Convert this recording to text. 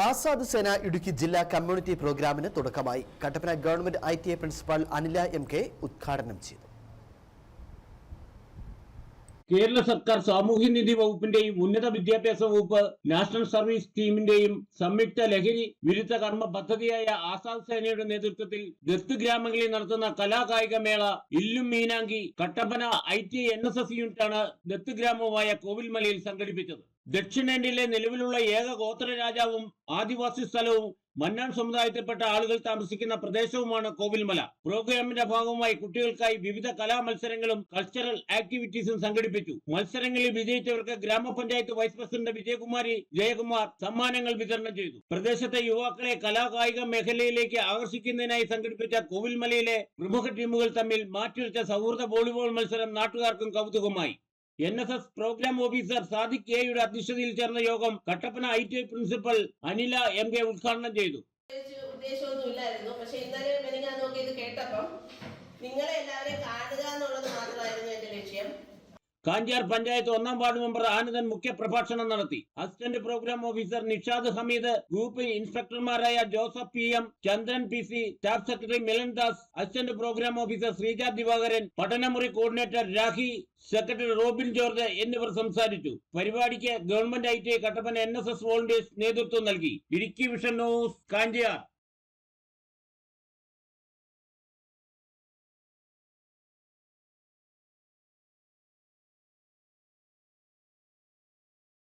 ആസാദ് സേന ഇടുക്കി ജില്ലാ കമ്മ്യൂണിറ്റി പ്രോഗ്രാമിന് തുടക്കമായി. Kattappana government I T I principal Anila M K ഉദ്ഘാടനം ചെയ്തു. കേരള സർക്കാർ സാമൂഹ്യനീതി വകുപ്പിന്റെയും ഉന്നത വിദ്യാഭ്യാസ വകുപ്പ് നാഷണൽ സർവീസ് സ്കീമിന്റെയും സംയുക്ത ലഹരി വിരുദ്ധ കർമ്മ പദ്ധതിയായ ആസാദ് സേനയുടെ നേതൃത്വത്തിൽ ദത്ത് ഗ്രാമങ്ങളിൽ നടത്തുന്ന കലാകായിക മേള ഇല്ലും മീനാങ്കി Kattappana I T N S S യൂണിറ്റാണ് ദത്ത് ഗ്രാമമായ കോവിൽമലയിൽ സംഘടിപ്പിച്ചത്. ദക്ഷിണേന്ത്യയിലെ നിലവിലുള്ള ഏക ഗോത്ര രാജാവും ആദിവാസി സ്ഥലവും മന്നാൻ സമുദായത്തിൽപ്പെട്ട ആളുകൾ താമസിക്കുന്ന പ്രദേശവുമാണ് കോവിൽമല. പ്രോഗ്രാമിന്റെ ഭാഗമായി കുട്ടികൾക്കായി വിവിധ കലാ മത്സരങ്ങളും കൾച്ചറൽ ആക്ടിവിറ്റീസും സംഘടിപ്പിച്ചു. മത്സരങ്ങളിൽ വിജയിച്ചവർക്ക് ഗ്രാമപഞ്ചായത്ത് വൈസ് പ്രസിഡന്റ് വിജയകുമാരി ജയകുമാർ സമ്മാനങ്ങൾ വിതരണം ചെയ്തു. പ്രദേശത്തെ യുവാക്കളെ കലാകായിക മേഖലയിലേക്ക് ആകർഷിക്കുന്നതിനായി സംഘടിപ്പിച്ച കോവിൽമലയിലെ പ്രമുഖ ടീമുകൾ തമ്മിൽ മാറ്റിവെച്ച സൗഹൃദ വോളിബോൾ മത്സരം നാട്ടുകാർക്കും കൗതുകമായി. N S S program officer Sadiq എയുടെ അധ്യക്ഷതയിൽ ചേർന്ന യോഗം Kattappana I T I principal Anila M K ഉദ്ഘാടനം ചെയ്തു. പ്രത്യേകിച്ച് ഉദ്ദേശമൊന്നും ഇല്ലായിരുന്നു പക്ഷെ ഇന്നലെ ഇത് കേട്ടപ്പം നിങ്ങളെ എല്ലാവരെയും കാണുക എന്നുള്ളത് കാഞ്ചാർ പഞ്ചായത്ത് ഒന്നാം വാർഡ് മെമ്പർ ആനന്ദൻ മുഖ്യപ്രഭാഷണം നടത്തി. Assistant program officer Nishad Hameed group ഇൻസ്പെക്ടർമാരായ Joseph P M Chandran P C staff secretary Milan Das assistant program officer Sreeja Divakaran പഠനമുറി coordinator Rahi secretary Robin George എന്നിവർ സംസാരിച്ചു. പരിപാടിക്ക് government I T Kattappana N S S volunteers നേതൃത്വം നൽകി. Idukki vision news Kanchiyar.